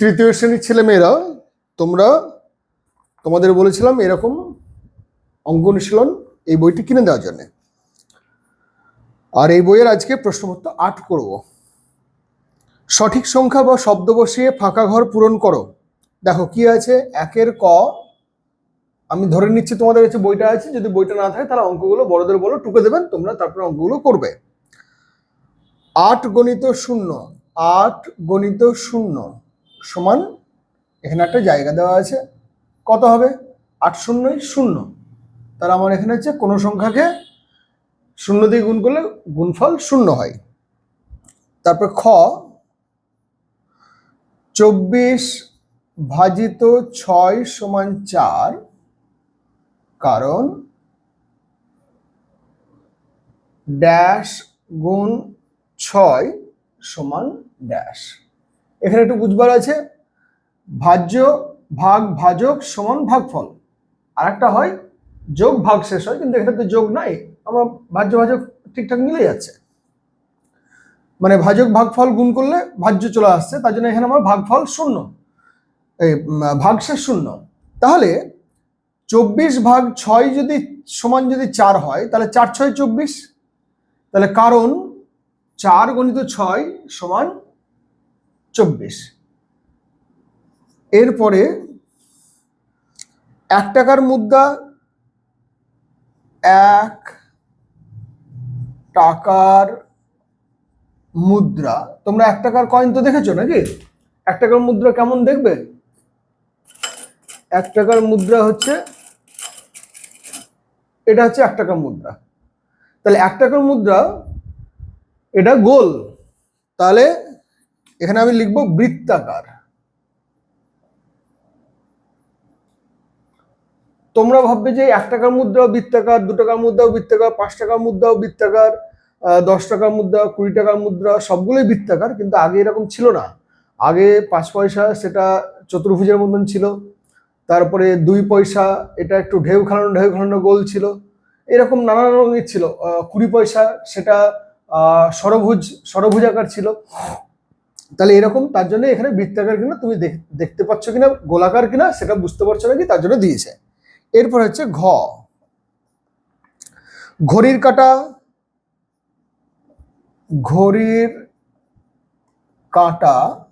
তৃতীয় শ্রেণির ছেলেমেয়েরা, তোমরা, তোমাদের বলেছিলাম এরকম অঙ্ক অনুশীলন এই বইটি কিনে দেওয়ার জন্য। আর এই বইয়ের আজকে প্রশ্নপত্র আট করব। সঠিক সংখ্যা বা শব্দ বসিয়ে ফাঁকা ঘর পূরণ করো। দেখো কি আছে? একের ক, আমি ধরে নিচ্ছি তোমাদের কাছে বইটা আছে, যদি বইটা না থাকে তাহলে অঙ্কগুলো বড়দের বলো, টুকে দেবেন, তোমরা তারপরে অঙ্কগুলো করবে। আট গণিত শূন্য, আট গণিত শূন্য। সমান, এখানে একটা জায়গা দেওয়া আছে। কত হবে? আট শূন্যই শূন্য। তাহলে আমার এখানে হচ্ছে কোনো সংখ্যাকে শূন্য দিয়ে গুণ করলে গুণফল শূন্য হয়। তারপর খ, চব্বিশ ভাজিত ছয় সমান চার, কারণ ড্যাশ গুণ ছয় সমান ড্যাশ এখানে একটু বুঝবার আছে। ভাজ্য, ভাগ, ভাজক, সমান, ভাগফল। আর একটা হয়, যোগ, ভাগ শেষ হয়, কিন্তু এখানে তো যোগ নাই। আমার ভাজ্য, ভাজক ঠিকঠাক মিলে যাচ্ছে। মানে ভাজক, ভাগফল গুণ করলে ভাজ্য চলে আসছে, তার জন্য এখানে আমার ভাগফল শূন্য। এই ভাগশেষ শূন্য। তাহলে চব্বিশ ভাগ ছয় যদি সমান যদি চার হয়, তাহলে চার ছয় চব্বিশ। তাহলে কারণ চার গণিত ছয় সমান চব্বিশ। এরপরে এক টাকার মুদ্রা এক টাকার মুদ্রা। তোমরা এক টাকার কয়েন তো দেখেছ নাকি? এক টাকার মুদ্রা কেমন দেখবে? এক টাকার মুদ্রা হচ্ছে, এটা হচ্ছে এক টাকার মুদ্রা। তাহলে এক টাকার মুদ্রা, এটা গোল। তাহলে এখানে আমি লিখব বৃত্তাকার। তোমরা ভাববে যে এক টাকার মুদ্রাও বৃত্তাকার, দু টাকার মুদ্রাও বৃত্তাকার, পাঁচ টাকার মুদ্রাও বৃত্তাকার দশ টাকার মুদ্রা, কুড়ি টাকার মুদ্রা, সবগুলোই বৃত্তাকার, কিন্তু আগে এরকম ছিল না। আগে পাঁচ পয়সা সেটা চতুর্ভুজের মতন ছিল, তারপরে দুই পয়সা, এটা একটু ঢেউ খেলানো ঢেউ খেলানো গোল ছিল, এরকম নানান রঙের ছিল। কুড়ি পয়সা সেটা সরভুজ ষড়ভুজাকার ছিল। তাহলে এরকম তার জন্য এখানে বৃত্তাকার কিনা তুমি দেখ- দেখতে পাচ্ছ কিনা, গোলাকার কিনা, সেটা বুঝতে পারছ নাকি তার জন্য দিয়েছে। এরপর হচ্ছে ঘ। ঘড়ির কাটা ঘড়ির কাটা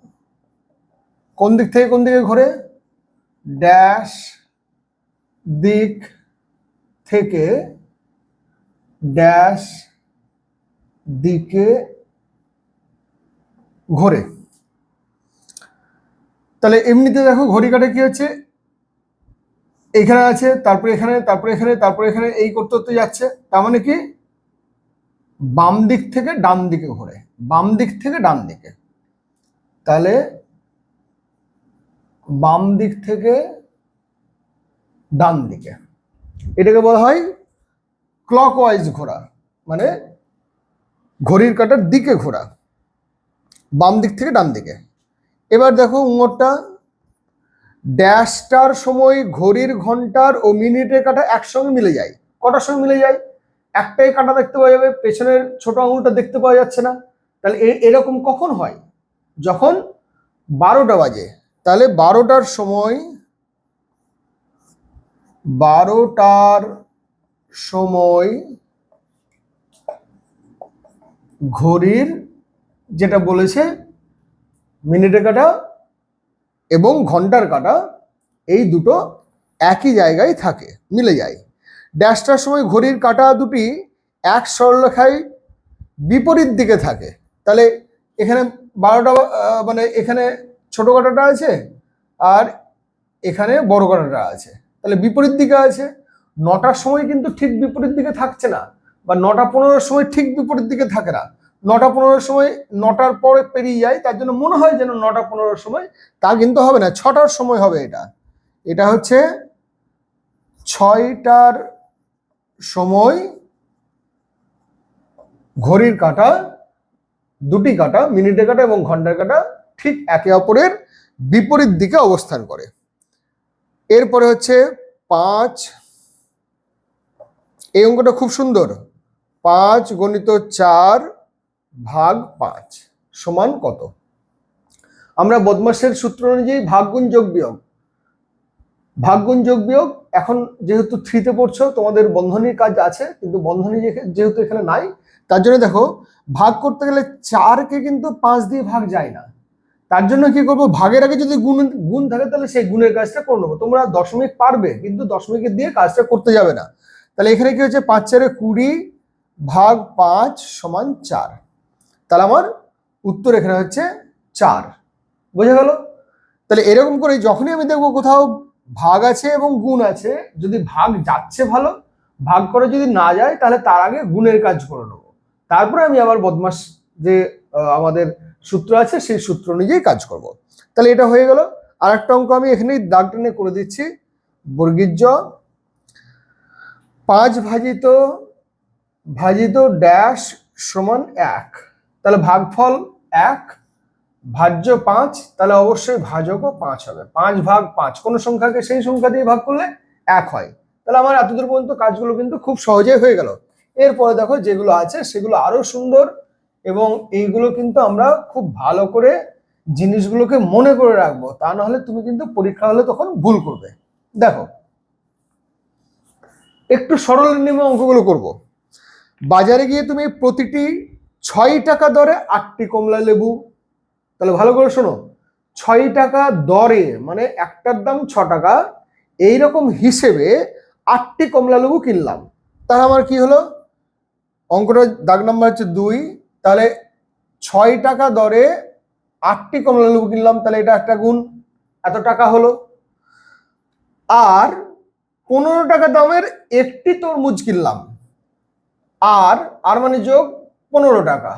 কোন দিক থেকে কোন দিকে ঘোরে? ড্যাশ দিক থেকে ড্যাশ দিকে ঘোরে। তাহলে এমনিতে দেখো ঘড়ি কাটে কি হচ্ছে? এখানে আছে, তারপরে এখানে তারপরে এখানে তারপরে এখানে, এই করতে করতে যাচ্ছে। তার মানে কি? বাম দিক থেকে ডান দিকে ঘোরে। বাম দিক থেকে ডান দিকে। তাহলে বাম দিক থেকে ডান দিকে। এটাকে বলা হয় ক্লক ওয়াইজ ঘোরা। মানে ঘড়ির কাটার দিকে ঘোরা। বাম দিক থেকে ডান দিকে। এবার দেখো উঙরটা ড্যাশটার সময় ঘড়ির ঘণ্টার ও মিনিটের কাটা একসঙ্গে মিলে যায়। কটার সঙ্গে মিলে যায়? একটাই কাটা দেখতে পাওয়া যাবে, পেছনের ছোট আঙুলটা দেখতে পাওয়া যাচ্ছে না। তাহলে এরকম কখন হয়? যখন বারোটা বাজে। তাহলে বারোটার সময় বারোটার সময় ঘড়ির যেটা বলেছে, মিনিটের কাটা এবং ঘণ্টার কাটা, এই দুটো একই জায়গায় থাকে, মিলে যায়। ড্যাশটার সময় ঘড়ির কাটা দুটি এক সরলরেখায় বিপরীত দিকে থাকে। তাহলে এখানে বারোটা মানে এখানে ছোট কাটাটা আছে আর এখানে বড় কাটাটা আছে। তাহলে বিপরীত দিকে আছে। নটার সময় কিন্তু ঠিক বিপরীত দিকে থাকছে না বা নটা পনেরোর সময় ঠিক বিপরীত দিকে থাকে না। নটা পনেরোর সময় নটার পরে পেরিয়ে যায়, তার জন্য মনে হয় যেন নটা পনেরোর সময়, তা কিন্তু হবে না, ছটার সময় হবে এটা। এটা হচ্ছে ছয়টার সময় ঘড়ির কাঁটা, দুটি কাঁটা, মিনিটের কাঁটা এবং ঘণ্টার কাঁটা ঠিক একে অপরের বিপরীত দিকে অবস্থান করে। এরপরে হচ্ছে পাঁচ, এই অঙ্কটা খুব সুন্দর, পাঁচ গণিত চার ভাগ পাঁচ সমান কত? আমরা বদমাসের সূত্র অনুযায়ী ভাগগুণ যোগ বিয়োগ। ভাগগুণ যোগ বিয়োগ, এখন যেহেতু থ্রিতে পড়ছো, তোমাদের বন্ধনীর কাজ আছে, কিন্তু বন্ধনী যেহেতু এখানে নাই, তার জন্য দেখো, ভাগ করতে গেলে চারকে কিন্তু পাঁচ দিয়ে ভাগ যায় না। তার জন্য কি করব? ভাগের আগে যদি গুণ গুণ থাকে, তাহলে সেই গুণের কাজটা করে নেব। তোমরা দশমিক পারবে, কিন্তু দশমিকের দিয়ে কাজটা করতে যাবে না। তাহলে এখানে কি হচ্ছে? পাঁচ চারে কুড়ি ভাগ পাঁচ সমান চার। তাহলে আমার উত্তর এখানে হচ্ছে চার। বোঝা গেল? তাহলে এরকম করে যখনই আমি দেখব কোথাও ভাগ আছে এবং গুণ আছে, যদি ভাগ যাচ্ছে ভালো, ভাগ করে যদি না যায়, তাহলে তার আগে গুণের কাজ করে নেব। তারপরে আমি আবার বদমাস যে আমাদের সূত্র আছে, সেই সূত্র অনুযায়ী কাজ করব। তাহলে এটা হয়ে গেল। আর একটা অঙ্ক আমি এখানেই দাগ টেনে করে দিচ্ছি। বর্গীর জ পাঁচ ভাজিত ভাজিত ড্যাশ সমান এক। তাহলে ভাগফল এক, ভাজ্য পাঁচ, তাহলে অবশ্যই ভাজকও পাঁচ হবে। পাঁচ ভাগ পাঁচ, কোনো সংখ্যাকে সেই সংখ্যা দিয়ে ভাগ করলে এক হয়। তাহলে আমার এতদূর পর্যন্ত কাজগুলো কিন্তু খুব সহজেই হয়ে গেল। এরপরে দেখো যেগুলো আছে সেগুলো আরও সুন্দর এবং এইগুলো কিন্তু আমরা খুব ভালো করে জিনিসগুলোকে মনে করে রাখব। তা না হলে তুমি কিন্তু পরীক্ষা হলে তখন ভুল করবে। দেখো, একটু সরল নিয়মে অঙ্কগুলো করব। বাজারে গিয়ে তুমি প্রতিটি ছয় টাকা দরে আটটি কমলা লেবু। তাহলে ভালো করে শোনো। ছয় টাকা দরে মানে একটার দাম ছ টাকা, এইরকম হিসেবে আটটি কমলা লেবু কিনলাম। তাহলে আমার কি হলো? অঙ্কটা দাগ নাম্বার হচ্ছে দুই। তাহলে ছয় টাকা দরে আটটি কমলা লেবু কিনলাম, তাহলে এটা একটা গুণ। এত টাকা হলো। আর পনেরো টাকা দামের একটি তরমুজ কিনলাম। আর আর মানে যোগ পনেরো টাকা।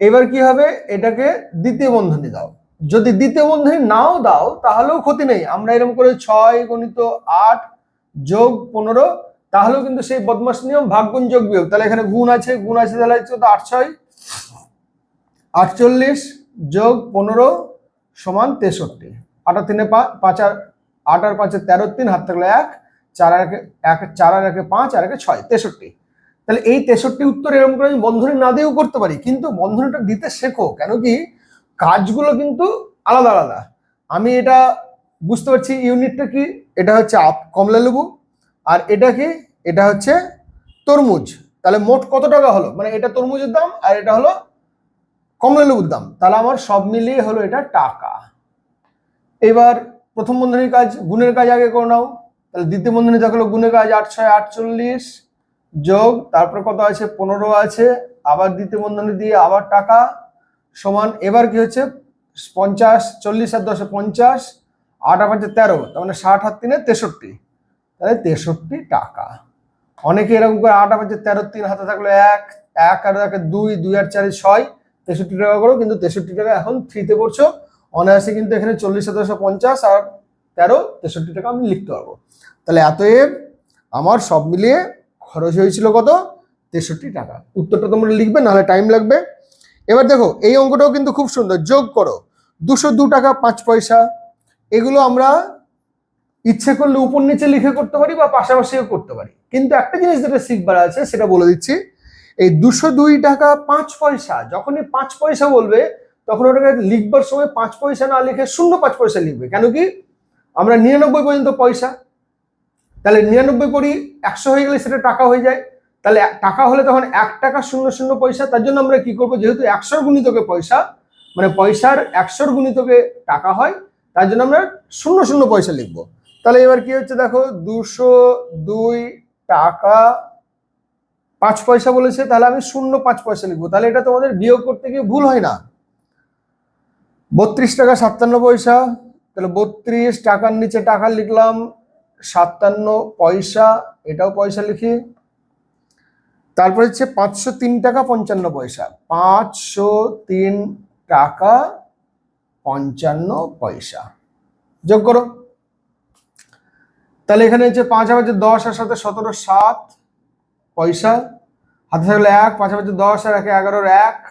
এবার কি হবে? এটাকে দ্বিতীয় বন্ধনী দাও। যদি দ্বিতীয় বন্ধনী নাও দাও, তাহলেও ক্ষতি নেই। আমরা এরকম করে ছয় গণিত আট যোগ পনেরো, তাহলেও কিন্তু সেই বদমাস নিয়ম ভাগ গুণ যোগ বিয়োগ। তাহলে এখানে গুণ আছে গুণ আছে, তাহলে হচ্ছে আট ছয়। আটচল্লিশ যোগ পনেরো সমান তেষট্টি। আটা তিনে পাঁচ আর, আট আর পাঁচে তেরো তিন, হাত থাকলে এক, চার আর এক, চার আর একে পাঁচ, আর একে ছয়, তেষট্টি। তাহলে এই তেষট্টি উত্তর এরকম করে আমি বন্ধনী না দিয়েও করতে পারি, কিন্তু বন্ধনীটা দিতে শেখো। কেন কি? কাজগুলো কিন্তু আলাদা আলাদা। আমি এটা বুঝতে পারছি ইউনিটটা কি? এটা হচ্ছে আপ কমলা লেবু আর এটা কি? এটা হচ্ছে তরমুজ। তাহলে মোট কত টাকা হলো? মানে এটা তরমুজের দাম আর এটা হলো কমলা লেবুর দাম। তাহলে আমার সব মিলিয়ে হলো এটা টাকা। এবার প্রথম বন্ধনীর কাজ, গুণের কাজ আগে করে নাও। তাহলে দ্বিতীয় বন্ধনী থাকল গুণের কাজ আট ছয় আটচল্লিশ। যোগ, তারপর কত আছে? পনেরো আছে। আবার দ্বিতীয় বন্ধনী দিয়ে আবার টাকা সমান, এবার কি হচ্ছে? পঞ্চাশ, চল্লিশ আর দশে পঞ্চাশ, আট আর পাঁচে তেরো, তার মানে ষাট হাত তিনে তেষট্টি। তাহলে তেষট্টি টাকা। অনেকে এরকম করে আট আর পাঁচে তেরো, তিন হাতে থাকল এক এক আর একে দুই দুই আর চারে ছয়, তেষট্টি টাকা করো, কিন্তু তেষট্টি টাকা এখন থ্রিতে পড়ছো অনায়াসে কিন্তু এখানে চল্লিশ হাজারশো পঞ্চাশ আর তেরো, তেষট্টি টাকা আমি লিখতে পারব। তাহলে এতএব আমার সব মিলিয়ে খরচ হয়েছিল কত? তেষট্টি টাকা। উত্তরটা তোমরা লিখবে, নাহলে টাইম লাগবে। এবার দেখো, এই অঙ্কটাও কিন্তু খুব সুন্দর। যোগ করো। দুশো দু টাকা, পাঁচ পয়সা। এগুলো আমরা ইচ্ছে করলে উপর নিচে লিখে করতে পারি বা পাশাপাশিও করতে পারি। কিন্তু একটা জিনিস যেটা শিখবার আছে, সেটা বলে দিচ্ছি। এই দুশো দুই টাকা, পাঁচ পয়সা, যখনই পাঁচ পয়সা বলবে, তখন ওটাকে লিখবার সময় পাঁচ পয়সা না লিখে শূন্য পাঁচ পয়সা লিখবে। কেন কি? আমরা নিরানব্বই পর্যন্ত পয়সা তাহলে নিরানব্বই করি একশো হয়ে গেলে সেটা টাকা হয়ে যায়। তাহলে টাকা হলে তখন এক টাকা শূন্য শূন্য পয়সা, তার জন্য আমরা কি করব? যেহেতু একশোর গুণিতকে পয়সা মানে পয়সার একশোর গুণিতকে টাকা হয়, তার জন্য আমরা শূন্য শূন্য পয়সা লিখব। তাহলে এবার কি হচ্ছে দেখো, দুশো দুই টাকা পাঁচ পয়সা বলেছে, তাহলে আমি শূন্য পাঁচ পয়সা লিখব। তাহলে এটা তোমাদের বিয়োগ করতে গিয়ে ভুল হয় না। বত্রিশ টাকা সাতান্ন পয়সা, তাহলে বত্রিশ টাকার নিচে টাকা লিখলাম সাতান্ন পয়সা, এটাও পয়সা লিখি। তারপর হচ্ছে পাঁচশো তিন টাকা পঞ্চান্ন পয়সা। পাঁচশো তিন টাকা পঞ্চান্ন পয়সা। যোগ করো। তাহলে এখানে হচ্ছে পাঁচ হাজার দশ আর সাথে সতেরো সাত পয়সা। হাতে থাকল এক, পাঁচ হাজার দশ আর একে এগারোর এক।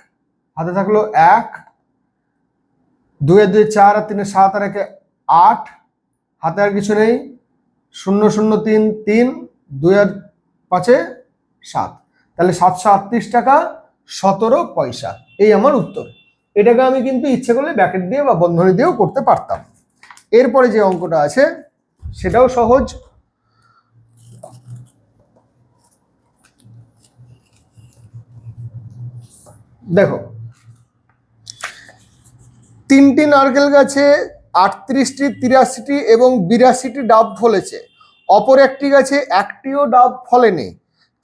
হাতে থাকল এক। দুয়ে দুই চার আর তিনে সাত আর একে আট। হাতে আর কিছু নেই। শূন্য শূন্য তিন তিন, দুই আর পাঁচে সাত। তাহলে সাতশো আটত্রিশ টাকা সতেরো পয়সা। এই আমার উত্তর। এটাকে আমি কিন্তু ইচ্ছে করলে ব্যাকেট দিয়ে বা বন্ধনী দিয়েও করতে পারতাম। এরপরে যে অঙ্কটা আছে, সেটাও সহজ। দেখো, তিনটি নারকেল গাছে আটত্রিশটি, তিরাশিটি এবং বিরাশিটি ডাব ফলেছে। অপর একটি গাছে একটিও ডাব ফলেনি।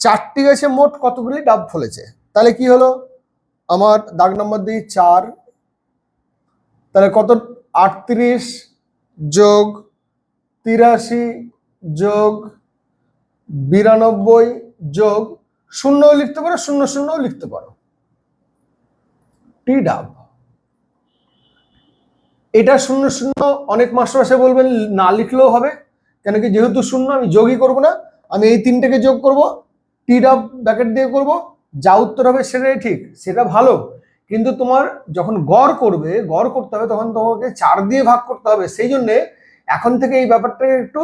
চারটি গাছে মোট কতগুলি ডাব ফলেছে? তাহলে কি হলো? আমার দাগ নম্বর দিই চার। তাহলে কত? আটত্রিশ যোগ তিরাশি যোগ বিরানব্বই যোগ শূন্যও লিখতে পারো, শূন্য শূন্যও লিখতে পারো। টি ডাব। এটা শূন্য শূন্য অনেক মাস্টার এসে বলবেন, না লিখলেও হবে। কেন কি যেহেতু শূন্য, আমি যোগই করব না। আমি এই তিনটাকে যোগ করব, টি ডাব ব্যাকেট দিয়ে করব, যা উত্তর হবে সেটাই ঠিক, সেটা ভালো। কিন্তু তোমার যখন গড় করবে, গড় করতে হবে, তখন তোমাকে চার দিয়ে ভাগ করতে হবে। সেই জন্যে এখন থেকে এই ব্যাপারটাকে একটু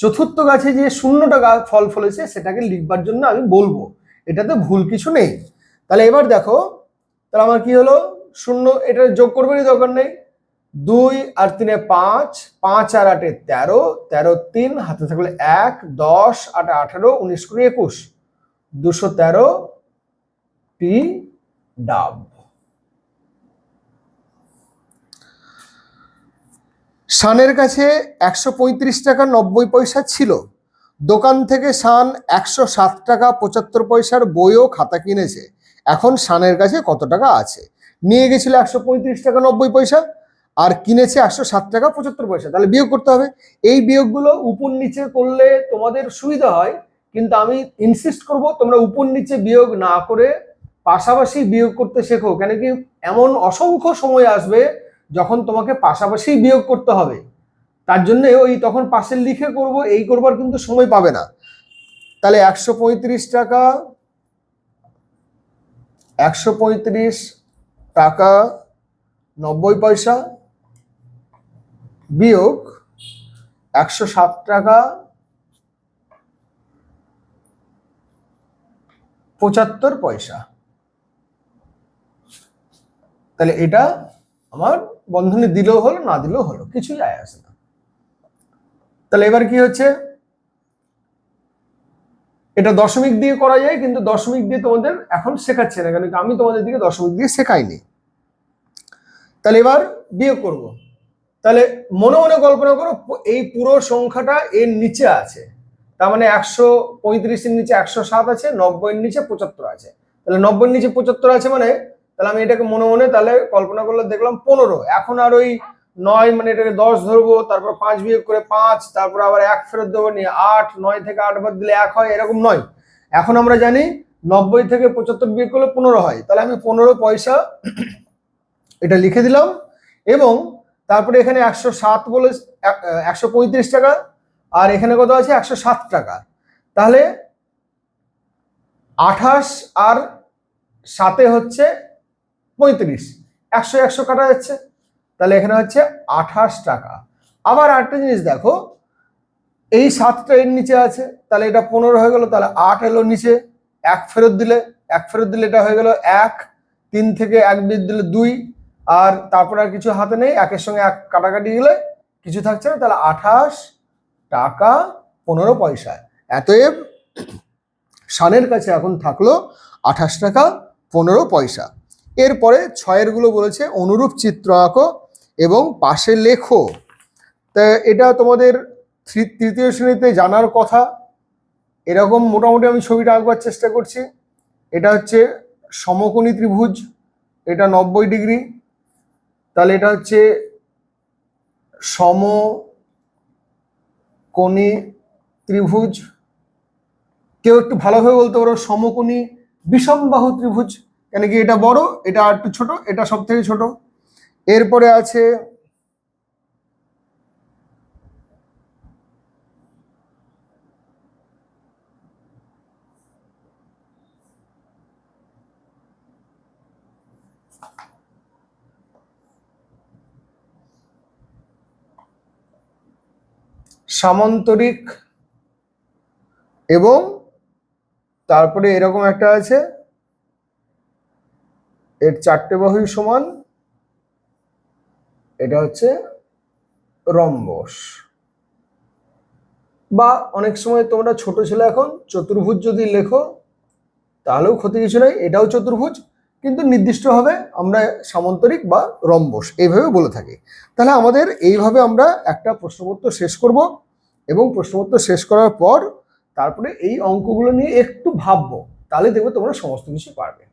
চতুর্থ গাছে যে শূন্যটা গাছ ফল ফলেছে, সেটাকে লিখবার জন্য আমি বলব। এটাতে ভুল কিছু নেই। তাহলে এবার দেখো, তাহলে আমার কি হলো? শূন্য, এটা যোগ করবেনই দরকার নেই। দুই আর তিনে পাঁচ পাঁচ আর আটে তেরো তেরো তিন, হাতে থাকলে এক, দশ, আট আঠারো, উনিশ কুড়ি একুশ। দুশো তেরো, টি ডাব। শানের কাছে একশো পঁয়ত্রিশ টাকা নব্বই পয়সা ছিল। দোকান থেকে শান একশো সাত টাকা পঁচাত্তর পয়সার বইও খাতা কিনেছে। এখন শানের কাছে কত টাকা আছে? নিয়ে গেছিল একশো পঁয়ত্রিশ টাকা নব্বই পয়সা। আর কিনেছে একশো সাত টাকা পঁচাত্তর পয়সা। তাহলে বিয়োগ করতে হবে। এই বিয়োগগুলো উপর নিচে করলে তোমাদের সুবিধা হয়, কিন্তু আমি ইনসিস্ট করব তোমরা উপর নিচে বিয়োগ না করে পাশাপাশি বিয়োগ করতে শেখো। কেন কি এমন অসংখ্য সময় আসবে যখন তোমাকে পাশাপাশি বিয়োগ করতে হবে। তার জন্য ওই তখন পাশে লিখে করব, এই করবার কিন্তু সময় পাবে না। তাহলে একশো পঁয়ত্রিশ টাকা, একশো পঁয়ত্রিশ টাকা, নব্বই পয়সা বিয়োগ একশো সাত টাকা পঁচাত্তর পয়সা। তাহলে এটা আমার বন্ধনে দিলেও হলো, না দিলেও হলো, কিছুই যায় আসে না। তাহলে এবার কি হচ্ছে? এটা দশমিক দিয়ে করা যায়, কিন্তু দশমিক দিয়ে তোমাদের এখন শেখাচ্ছে না, কেন আমি তোমাদের দিকে দশমিক দিয়ে শেখাইনি। তাহলে এবার বিয়োগ করব। তাহলে মনে মনে কল্পনা করো, এই পুরো সংখ্যাটা এর নিচে আছে। তার মানে একশো পঁয়ত্রিশের নিচে একশো সাত আছে, নব্বইয়ের নিচে পঁচাত্তর আছে। তাহলে নব্বইয়ের নিচে পঁচাত্তর আছে মানে তাহলে আমি এটাকে মনে মনে তাহলে কল্পনা করলে দেখলাম পনেরো। এখন আর ওই নয় মানে এটাকে দশ ধরবো, তারপর পাঁচ বিয়োগ করে পাঁচ, তারপর আবার এক ফেরত দেবো, নিয়ে আট, নয় থেকে আট বাদ দিলে এক হয়, এরকম নয়। এখন আমরা জানি নব্বই থেকে পঁচাত্তর বিয়োগ করলে পনেরো হয়। তাহলে আমি পনেরো পয়সা এটা লিখে দিলাম এবং তারপরে এখানে একশো সাত বলে, একশো পঁয়ত্রিশ টাকা, আর এখানে কত আছে? একশো সাত টাকা। তাহলে আঠাশ আর সাতে হচ্ছে পঁয়ত্রিশ। একশো একশো কাটা যাচ্ছে। তাহলে এখানে হচ্ছে আঠাশ টাকা। আবার আরেকটা জিনিস দেখো, এই সাতটা এর নিচে আছে। তাহলে এটা পনেরো হয়ে গেল, তাহলে আট এলো নিচে, এক ফেরত দিলে, এক ফেরত দিলে এটা হয়ে গেল এক, তিন থেকে এক বিদ দিলে দুই আর তারপরে আর কিছু হাতে নেই, একের সঙ্গে এক কাটাকাটি গেলে কিছু থাকছে না, তাহলে আঠাশ টাকা পনেরো পয়সা। এতএব সানের কাছে এখন থাকল আঠাশ টাকা পনেরো পয়সা। এরপরে ছয়েরগুলো বলেছে অনুরূপ চিত্র আঁকো এবং পাশে লেখো। তা এটা তোমাদের তৃতীয় শ্রেণীতে জানার কথা। এরকম মোটামুটি আমি ছবিটা আঁকবার চেষ্টা করছি। এটা হচ্ছে সমকোণী ত্রিভুজ, এটা নব্বই ডিগ্রি। তাহলে এটা হচ্ছে সম সমকোণী ত্রিভুজ। কেউ একটু ভালোভাবে বলতে পারো, সমকোণী বিষমবাহু ত্রিভুজ। কেন কি এটা বড়, এটা আর একটু ছোট, এটা সব থেকে ছোট। এরপরে আছে সামান্তরিক এবং তারপরে এরকম একটা আছে, এর চারটে বাহুই সমান, এটা হচ্ছে রম্বস। বা অনেক সময় তোমরা ছোট ছেলে এখন, চতুর্ভুজ যদি লেখো, তাহলেও ক্ষতি কিছু নেই, এটাও চতুর্ভুজ, কিন্তু নির্দিষ্টভাবে আমরা সামন্তরিক বা রম্বস এইভাবে বলে থাকি। তাহলে আমাদের এইভাবে আমরা একটা প্রশ্নপত্র শেষ করব। এবং প্রশ্নপত্র শেষ করার পর তারপরে এই অঙ্কগুলো নিয়ে একটু ভাববো, তাহলে দেখবে তোমরা সমস্ত কিছু পারবে।